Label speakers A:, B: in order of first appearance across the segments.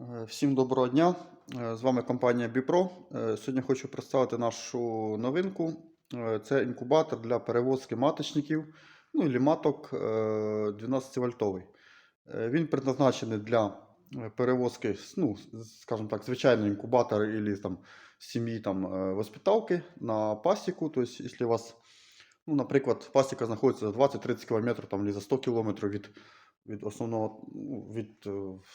A: Е, Всім доброго дня. Е, З вами компанія Bipro. Е, Сьогодні хочу представити нашу новинку. Це інкубатор для перевозки маточників, ну і маток 12 вольтовий. Е, Він предназначений для перевозки, ну, скажімо так, звичайний інкубатор або там сім'ї там, воспиталки на пасіку. Тобто, якщо у вас, ну, наприклад, пасіка знаходиться за 20-30 км там, або за 100 км від від основного ну, від е,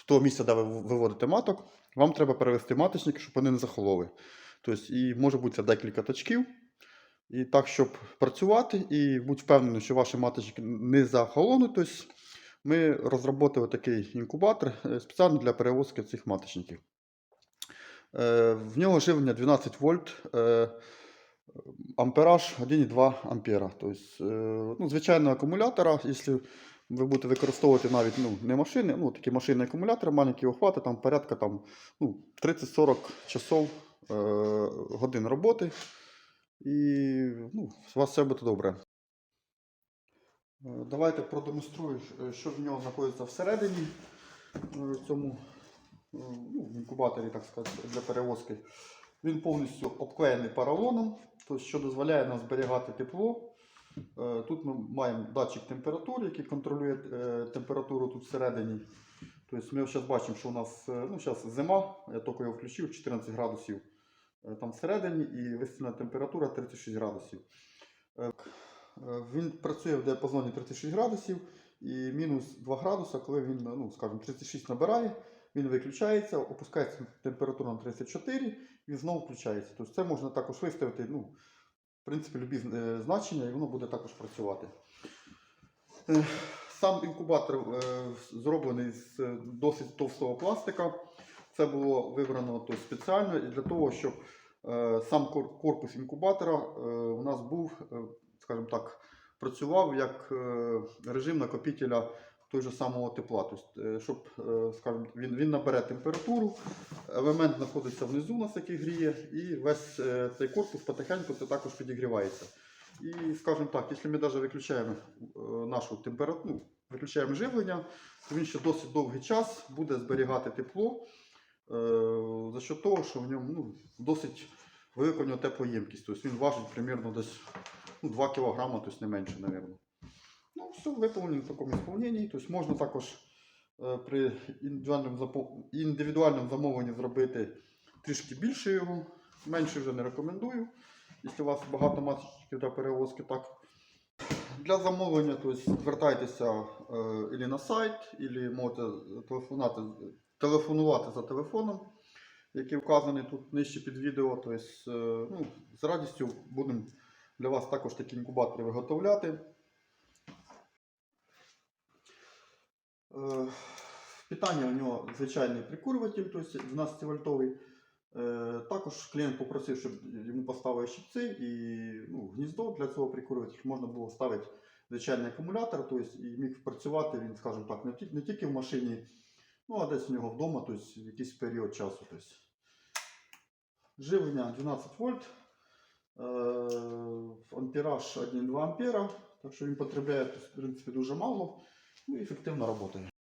A: того місця, де ви виводите маток, вам треба перевести маточники, щоб вони не захололи. Тобто, і може бути це декілька точків. І так, щоб працювати і бути впевненим, що ваші маточники не захолонуть, тобто ми розробили такий інкубатор е, спеціально для перевозки цих маточників. Е, В нього живлення 12 вольт. Ампераж 1,2 ампера. Тобто, ну, звичайного акумулятора, якщо ви будете використовувати навіть ну, не машини, ну такі машинні акумулятори, маленькі охвати, там порядка там, ну, 30-40 часов е, годин роботи. І ну, у вас все буде добре. Е, Давайте продемонструю, що в нього знаходиться всередині е, цьому е, ну, інкубаторі, так сказати, для перевозки. Він повністю обклеєний поролоном, що дозволяє нам зберігати тепло. Е, Тут ми маємо датчик температури, який контролює е, температуру тут всередині. Тобто ми зараз бачимо, що у нас е, ну, зараз зима, я тільки його включив, 14 градусів там всередині і висільна температура 36 градусів. Він працює в діапазоні 36 градусів і мінус 2 градуса, коли він, ну, скажімо, 36 набирає, він виключається, опускається температура на 34 і знову включається. Тобто це можна також виставити. ну, в принципі, любі е, значення, і воно буде також працювати. Е, Сам інкубатор е, зроблений з досить товстого пластика. Це було вибрано то спеціально для того, щоб сам корпус інкубатора у нас був, скажімо так, працював як режим накопителя той же самого тепла. Тобто, щоб, е, скажімо, він, він набере температуру, елемент знаходиться внизу, у нас який гріє, і весь е, цей корпус потихеньку це також підігрівається. І, скажімо так, якщо ми навіть виключаємо нашу температуру, ну, виключаємо живлення, то він ще досить довгий час буде зберігати тепло за що того, що в ньому ну, досить велика в нього теплоємкість. Тобто він важить примерно десь ну, 2 кг, тобто не менше, мабуть. Все виповнено в такому ісполненні. Тобто можна також е, при індивідуальному, замовленні зробити трішки більше його. Менше вже не рекомендую. Якщо у вас багато маточників для перевозки, так. Для замовлення тобто, звертайтеся е, на сайт, і можете телефонувати, телефонувати за телефоном, який вказаний тут нижче під відео. Тобто, е, ну, з радістю будемо для вас також такі інкубатори виготовляти. Питання у нього звичайний прикурюватель, тобто 12 вольтовий. Е, Також клієнт попросив, щоб йому поставили щипці і ну, гніздо для цього прикурювателя можна було ставити звичайний акумулятор, тобто і міг працювати він, скажімо так, не, тільки в машині, ну а десь у нього вдома, тобто в якийсь період часу. Живлення 12 вольт, е, ампераж 1,2 ампера, так що він потребляє в принципі, дуже мало ну, і ефективно працює.